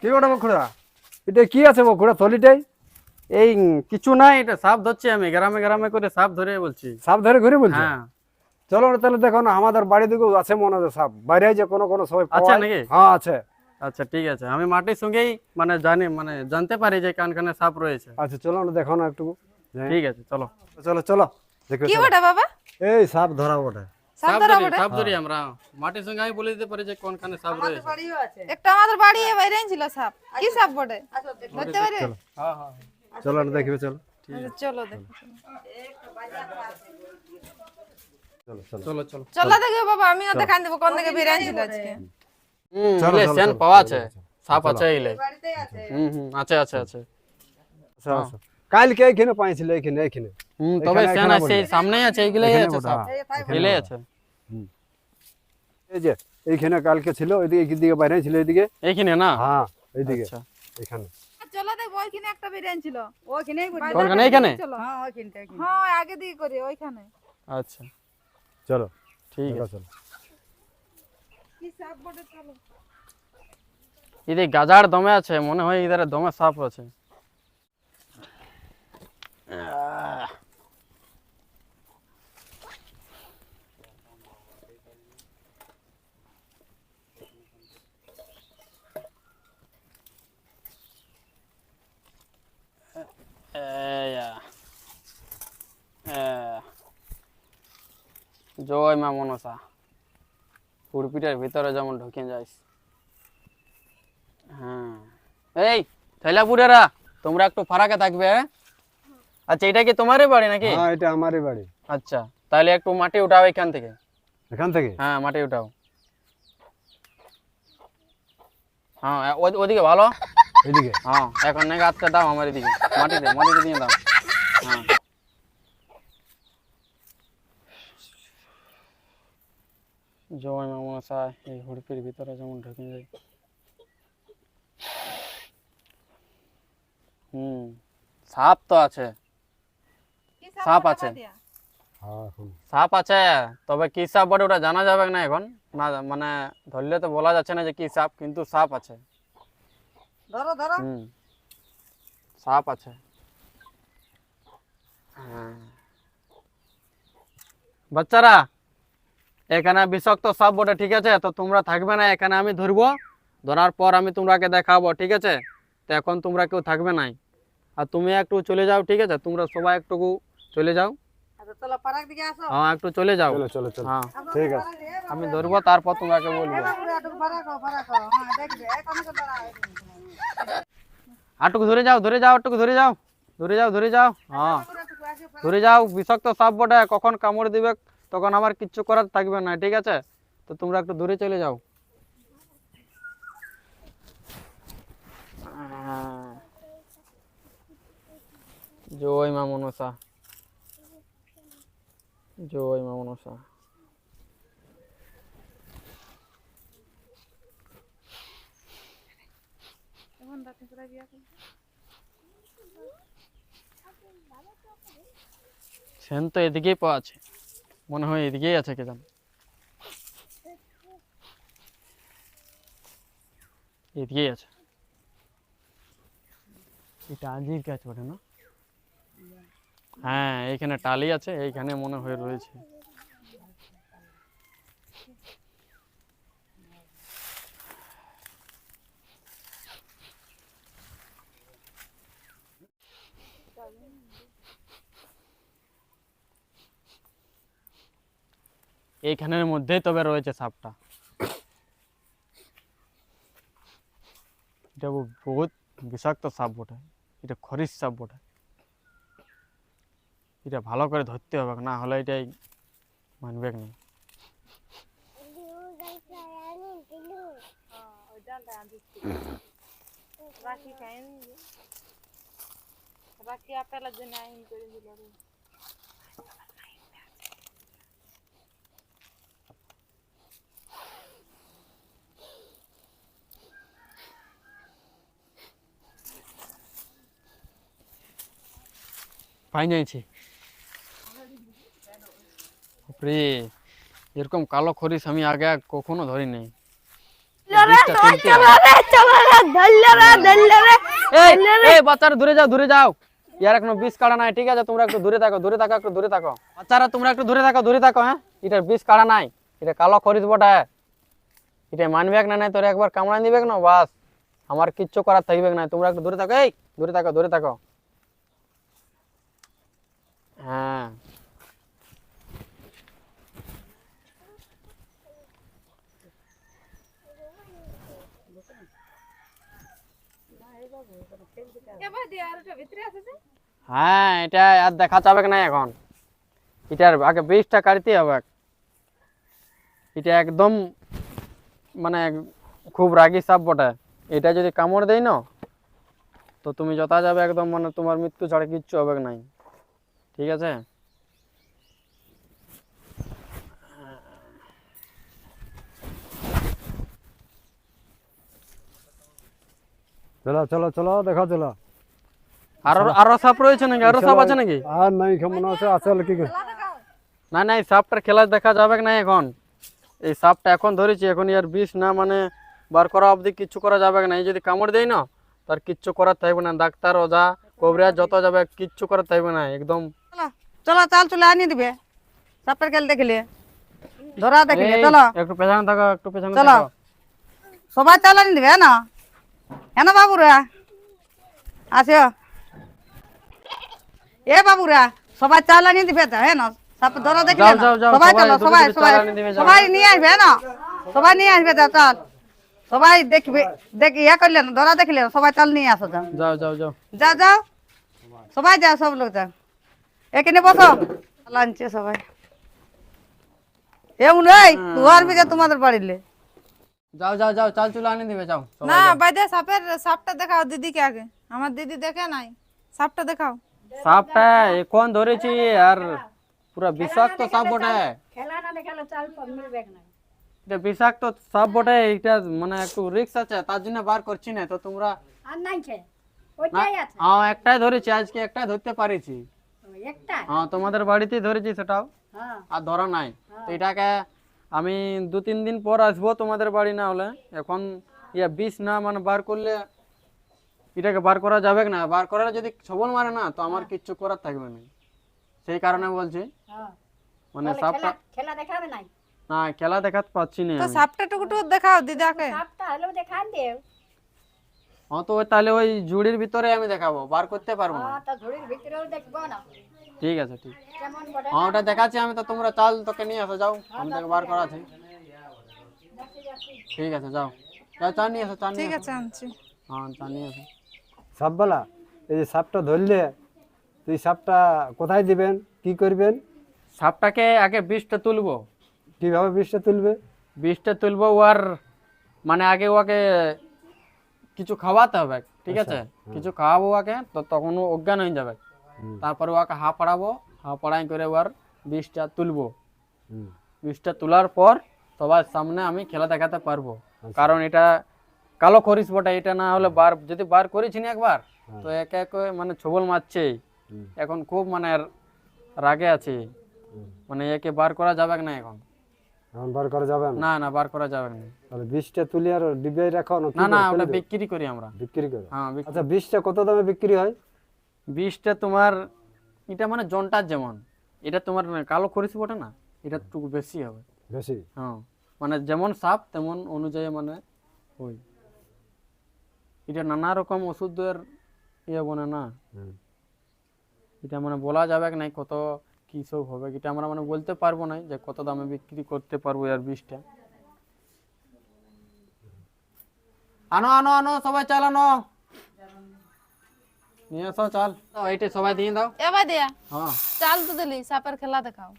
কি ওটা বকুড়া? এটা কি আছে বকুড়া? থলিটাই? এই কিছু নাই এটা সাপ ধরছি আমি গ্রামে গ্রামে করে সাপ ধরে বলছি। সাপ ধরে ঘুরে বলছে? হ্যাঁ। চলো না তাহলে দেখো না আমাদের বাড়ি দিকে আছে মনে হয় সাপ। বাইরে যে কোনো কোনো সময় আছে নাকি? হ্যাঁ আছে। আচ্ছা ঠিক আছে। আমি মাটির সঙ্গেই মানে জানি মানে জানতে পারি যে কানখানে সাপ রয়েছে। আচ্ছা চলো না দেখো না একটু। ঠিক আছে চলো। চলো চলো দেখো কি। বটে বাবা? এই সাপ ধরা ওটা সাপ সাপ ধরি সাপ ধরি আমরা মাটির সঙ্গে আমি বলে দিতে পারি যে কোনখানে সাপ রয়েছে। একটা আমাদের বাড়ি বাইরে ছিল সাপ কি সাপ বটে? ধরতে পারি? হ্যাঁ হ্যাঁ। চলো না দেখবে চলো। আচ্ছা, চলো দেখো। চলো চলো। চলো চলো। চলো দেখো বাবা আমিও দেখান দেবো কোন দিকে বেরিয়ে ছিল আজকে। হুম চলো, সেন পাওয়া আছে। সাপ আছে ইলে হুম হুম আছে আছে আছে। আচ্ছা, আচ্ছা। কালকে এইখানে পাইছিল এইখানে এইখানে হুম তবে এখানে- সেন আছে সামনেই আছে এইগুলাই আছে সাপ হ্যাঁ, এখানে এলেই। আছে। এই যে এইখানে কালকে ছিল ওইদিকে দিকে বাইরে ছিল এইদিকে? এইখানে না? হ্যাঁ এইদিকে আচ্ছা। এখানে। চলো দেখো ওইখানে একটা ছিল। ওইখানেই করি কোনখানে এইখানে? চলো হ্যাঁ ওইখানে। হ্যাঁ আগে দিকে করি ওইখানে। আচ্ছা। চলো। ঠিক আছে। চলো। কি সাপ বটে চলো। এদিকে গাজার দমে আছে মনে হয় ইধারে দমে সাপ আছে। জয় মা মনসা পুরপিটের ভিতরে যেমন ঢুকে যাইস হ্যাঁ এই থৈলাপুরেরা তোমরা একটু ফারাকে থাকবে হ্যাঁ? আচ্ছা এটা কি তোমারই বাড়ি নাকি? হ্যাঁ এটা আমারই বাড়ি। আচ্ছা তাহলে একটু মাটি উঠাও এখান থেকে। এখান থেকে? হ্যাঁ মাটি উঠাও। হ্যাঁ ওদিকে ভালো? এইদিকে হ্যাঁ এখন নাকি আজকে দাও আমার এদিকে। মাটিতে মাটিতে দিয়ে দাও। হ্যাঁ। জয় মা মনসা এই হুড়পির ভিতরে যেমন ঢুকে যায়। হুম সাপ তো আছে। সাপ আছে। হ্যাঁ সাপ আছে তবে কি সাপ বটে ওটা জানা যাবে না এখন? না মানে ধরলে তো বলা যাচ্ছে না যে কি সাপ কিন্তু সাপ আছে। ধরো ধরো। হুম। সাপ আছে। হ্যাঁ। বাচ্চারা এখানে বিষাক্ত সাপ বটে ঠিক আছে? তো তোমরা থাকবে না এখানে আমি ধরবো। ধরার পর আমি তোমরাকে দেখাবো ঠিক আছে? তো এখন তোমরা কেউ থাকবে নাই। আর তুমি একটু চলে যাও ঠিক আছে? তোমরা সবাই একটু চলে যাও। আচ্ছা হ্যাঁ একটু চলে যাও। চলো চলো চলো। হ্যাঁ। ঠিক আছে। আমি ধরবো তারপর তোমাকে বলব। হ্যাঁ আটুকু ধরে যাও ধরে যাও আটুকু ধরে যাও। ধরে যাও ধরে যাও। হ্যাঁ। ধরে যাও বিষাক্ত সাপ বটে কখন কামড় দিবে তখন আমার কিচ্ছু করার থাকবে না ঠিক আছে? তো তোমরা একটু দূরে চলে যাও। জয় মা মনসা। জয় মা মনসা। সেন তো এদিকেই পাওয়া আছে। মনে হয় এদিকেই আছে কে জানে। এদিকেই আছে। এটা আজির গাছ বটে না? হ্যাঁ এইখানে টালি আছে, এইখানে মনে হয়ে রয়েছে। এইখানের মধ্যেই তবে রয়েছে সাপটা। এটা বহুত বিষাক্ত সাপ বটে, এটা খরিস সাপ বটে। এটা ভালো করে ধরতে হবে না হলে এটাই মানবে না। রাখি পাই যাইছি বাপরে এরকম কালো খরিস আমি আগে আর কখনো ধরি নাই এই এই বাচ্চারা দূরে যাও দূরে যাও। ইয়ার এখনও বিষ কাড়া নাই ঠিক আছে তোমরা একটু দূরে থাকো দূরে থাকো একটু দূরে থাকো। বাচ্চারা তোমরা একটু দূরে থাকো দূরে থাকো হ্যাঁ? এটার বিষ কাড়া নাই এটা কালো খরিস বটে। এটা মানবে না নাই তোর একবার কামড়াই দিবে না বাস আমার কিচ্ছু করার থাকবে না তোমরা একটু দূরে থাকো এই দূরে থাকো দূরে থাকো। হ্যাঁ। হ্যাঁ এটা আর দেখা যাবে না এখন? এটার আগে বীজটা কাটতে হবে। এটা একদম মানে খুব রাগি সাপ বটে। এটা যদি কামড় দেয় না, তো তুমি যথা যাবে একদম মানে তোমার মৃত্যু ছাড়া কিচ্ছু হবে নাই। ঠিক আছে? চলো চলো চলো দেখা চলো আরও আরও সাপ রয়েছে নাকি আরও সাপ আছে নাকি আর নাই কেমন আছে আসলে কি করে? না না এই সাপটার খেলা দেখা যাবে না এখন এই সাপটা এখন ধরেছি এখন ইয়ার বিষ না মানে বার করা অবধি কিচ্ছু করা যাবে না এই যদি কামড় দেয় না তার কিচ্ছু করার থাকবে না ডাক্তার ওজা কবরিয়া যত যাবে কিচ্ছু করার থাকবে না একদম চলো চলো চাল চলে আনিয়ে দিবে সাপের খেল দেখলে ধরা দেখলে এই, চলো একটু পেছনে থাকো একটু পেছনে চলো। থাকো সবাই চাল আনিয়ে দিবে না হ্যাঁ বাবুরা আসো এ বাবুরা সবাই চাল আনিয়ে দিবে তো হ্যাঁ না সাপ ধরা দেখলে যাও, না? যাও, যাও, সবাই সবাই চলো সবাই সবাই চাল আনিয়ে দিবে, যাও। সবাই নিয়ে আসবে না সবাই নিয়ে আসবে তো চাল। সবাই দেখবে দেখ ইয়া করলে না ধরা দেখলে সবাই চাল নিয়ে আসো যাও যাও যাও যাও। যাও যাও। সবাই যাও সব লোক যাও। এখানে বসো। লাঞ্চে সবাই। এমন এই দুয়ার বিঘা তোমাদের বাড়িলে যাও যাও যাও চাল চুলা আনি দিবে যাও সবাই না যাও। বাইদে সাপের সাপটা দেখাও দিদিকে আগে আমার দিদি দেখে নাই সাপটা দেখাও সাপটা এখন ধরেছি আর পুরা বিষাক্ত সাপ বটে এটা বিষাক্ত সাপ বটে এটা মানে একটু রিক্স আছে তার জন্য বার করছি না তো তোমরা না- হ্যাঁ একটাই ধরেছি আজকে একটাই ধরতে পারিছি হ্যাঁ তোমাদের বাড়িতেই ধরেছি সেটাও আর ধরা নাই তো এটাকে আমি দু তিন দিন পর আসব তোমাদের বাড়ি না হলে। এখন ইয়া বিষ না মানে বার করলে এটাকে বার করা যাবে না? বার করার যদি সবল মারে না তো আমার কিচ্ছু করার থাকবে না। সেই কারণে বলছি। মানে সাপটা খেলা দেখাবে নাই? না খেলা দেখাতে পাচ্ছি না তো সাপটা টুকু দেখাও দিদাকে। সাপটা হলেও দেখান দেও হ্যাঁ তো তাহলে ওই ঝুড়ির ভিতরে আমি দেখাবো বার করতে পারব না। হ্যাঁ, তো ঝুড়ির ভিতরেও দেখব না। ঠিক আছে ঠিক। কেমন বটে হ্যাঁ ওটা দেখাচ্ছি আমি তো তোমরা চাল তোকে নিয়ে আসো যাও। আমি তোকে বার করা আছে। ঠিক আছে যাও। যাও চা নিয়ে আসো চা নিয়ে ঠিক আসো। আছে আনছি। হ্যাঁ চা নিয়ে আসো। সাপবালা এই যে সাপটা ধরলে তো এই সাপটা কোথায় দিবেন? কি করবেন? সাপটাকে আগে বিষটা তুলবো। কীভাবে বিষটা তুলবে? বিষটা তুলবো ওর মানে আগে ওকে কিছু খাওয়াতে হবে ঠিক আছে? কিছু খাওয়াবো ওকে তো তখন ও অজ্ঞান হয়ে যাবে। তারপরে ওকে হা পড়াবো হা পড়াই করে ওর বিষটা তুলবো। বিষটা তোলার পর সবার সামনে আমি খেলা দেখাতে পারব। কারণ এটা কালো করিস বটে এটা না হলে বার যদি বার করেছি না একবার তো একে একে মানে ছবল মারছে এখন খুব মানে রাগে আছে। মানে একে বার করা যাবে না এখন। এখন বার করা যাবে না? না বার করা যাবে না। তাহলে তুলে আর ডিবে রাখো না না বিক্রি করি আমরা। বিক্রি করি? হ্যাঁ আচ্ছা বিষটা কত দামে বিক্রি হয়? বিষটা তোমার এটা মানে জনটার যেমন এটা তোমার কালো করিস বটে না এটা একটু বেশি হবে। বেশি? হ্যাঁ মানে যেমন সাপ তেমন অনুযায়ী মানে ওই। এটা নানা রকম ওষুধের ইয়ে বনে না। এটা মানে বলা যাবে না কত কি সব হবে এটা আমরা মানে বলতে পারব না যে কত দামে বিক্রি করতে পারব এর বিষটা। আনো আনো আনো সবাই চাল আনো নিয়ে আসো চাল। এইটা সবাই দিয়ে দাও। এবার দিয়া হ্যাঁ। চাল তো দিলি সাপের খেলা দেখাও।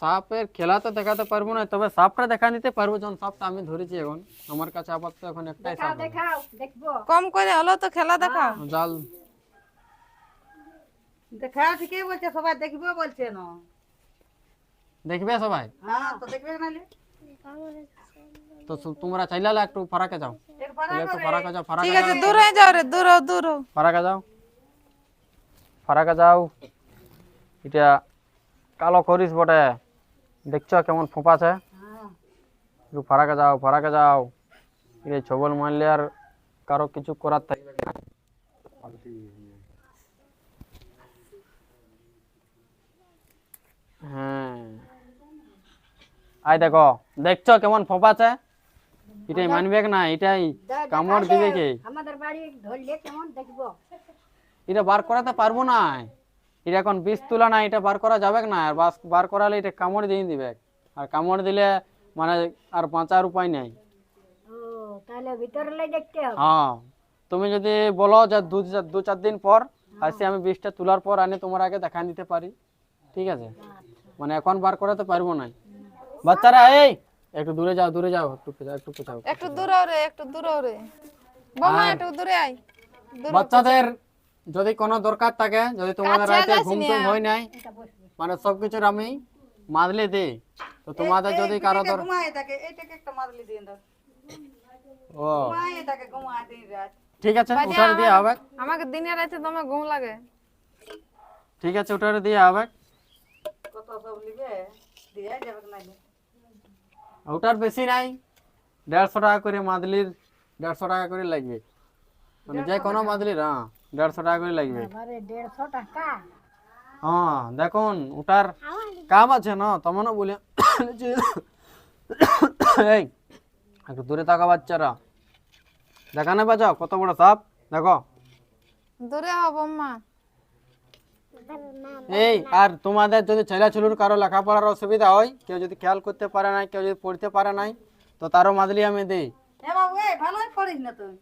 সাপের খেলা তো দেখাতে পারব না তবে সাপটা দেখা নিতে পারব যখন সাপটা আমি ধরেছি এখন। আমার কাছে আপাতত এখন একটাই সাপ দেখাও দেখব। কম করে হলো তো খেলা দেখাও। জাল। দেখা ঠিকই বলছে সবাই দেখবে বলছে না। দেখবে সবাই? হ্যাঁ তো দেখবে নাহলে। তো তোমরা চাইলালে একটু ফারাকে যাও। একটু ফারাকে যাও ফারাকে ঠিক আছে দূর হয়ে যাও রে দূর হও, দূর। হও। ফারাকে যাও। ফারাকে যাও। এটা কালো করিস বটে। দেখছ কেমন ফোঁপাছে? একটু ফারাকে যাও ফারাকে যাও। এই ছবল মারলে আর কারও কিছু করার থাকবে না। হ্যাঁ। আই দেখো দেখছ কেমন ফোঁপাছে? এটাই মানবে না এটাই কামড় দিবে। কে? আমাদের বাড়ি ধরলে কেমন দেখব? এটা বার করাতে পারব না। এটা এখন বীজ তোলা না এটা বার করা যাবে না আর বাস বার করালে এটা কামড় দিয়ে দিবে। আর কামড় দিলে মানে আর বাঁচার উপায় নেই। ও তাহলে ভিতরে দেখতে হবে। হ্যাঁ তুমি যদি বলো যে দু দু চার দিন পর আসি আমি বিষটা তোলার পর আনি তোমার আগে দেখা দিতে পারি। ঠিক আছে? মানে এখন বার করাতে পারব না। বাচ্চারা এই একটু দূরে যাও দূরে যাও একটু একটু পেছাও একটু দূরে রে একটু দূরে রে। বৌমা একটু দূরে আয়। দূরে বাচ্চাদের যদি কোনো দরকার থাকে যদি তোমাদের রাতে ঘুম টুম হয় নাই মানে সব কিছুর আমি মাদলে দিই। তো তোমাদের যদি কারও দর ঘুমায় থাকে এইটাকে একটা মারলি দিয়ে দাও। ও। ঘুমায় থাকে ঘুমায় দিন রাত। ঠিক আছে উঠার দিয়ে হবে। আমাকে দিনে রাতে তোমার ঘুম লাগে। ঠিক আছে উঠার দিয়ে হবে। কত সব লিবে দিয়ে যাবে না ওটার বেশি নাই। দেড়শো টাকা করে মাদলির দেড়শো টাকা করে লাগবে। মানে যে কোনো মাদলির হ্যাঁ দেড়শো টাকা করে লাগবে। আরে দেড়শো টাকা? হ্যাঁ দেখুন ওটার কাম আছে না তেমনও বলে এই একটু দূরে থাকা বাচ্চারা। দেখা না বাজাও কত বড় সাপ। দেখো। দূরে হও বৌমা এই আর তোমাদের যদি ছেলে ছেলের কারও লেখাপড়ার অসুবিধা হয় কেউ যদি খেয়াল করতে পারে নাই কেউ যদি পড়তে পারে নাই তো তারও মাদলি আমি দিই। এ বাবু এই ভালোই পড়িস না তুই।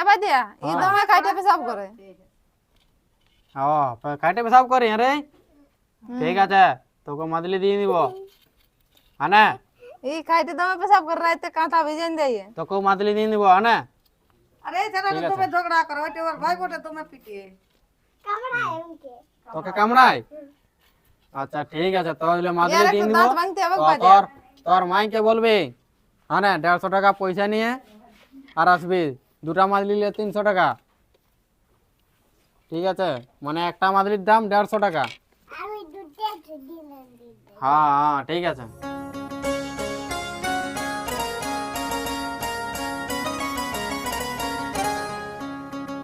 এবার দিয়া ই দমে কাইটে পেশাব করে। ও কাটে পেশাব করি রে? ঠিক আছে তোকে মাদলি দিয়ে দিব। আনে। ই খাইতে দমে পেশাব করে রাতে কাঁথা ভিজেন দিয়ে তোকে মাদলি দিয়ে দিব আনে। আরে ছাড়া তুমি ঝগড়া করো ওইটা ওর ভাই বটে তুমি পিটিয়ে তোকে কামড়ায়? আচ্ছা ঠিক আছে তাহলে মাদুরে দিয়ে বাজে। তোর তোর মাইকে বলবি হ্যাঁ না দেড়শো টাকা পয়সা নিয়ে আর আসবি। দুটা মাদলি নিলে তিনশো টাকা। ঠিক আছে? মানে একটা মাদলির দাম দেড়শো টাকা। হ্যাঁ হ্যাঁ ঠিক আছে।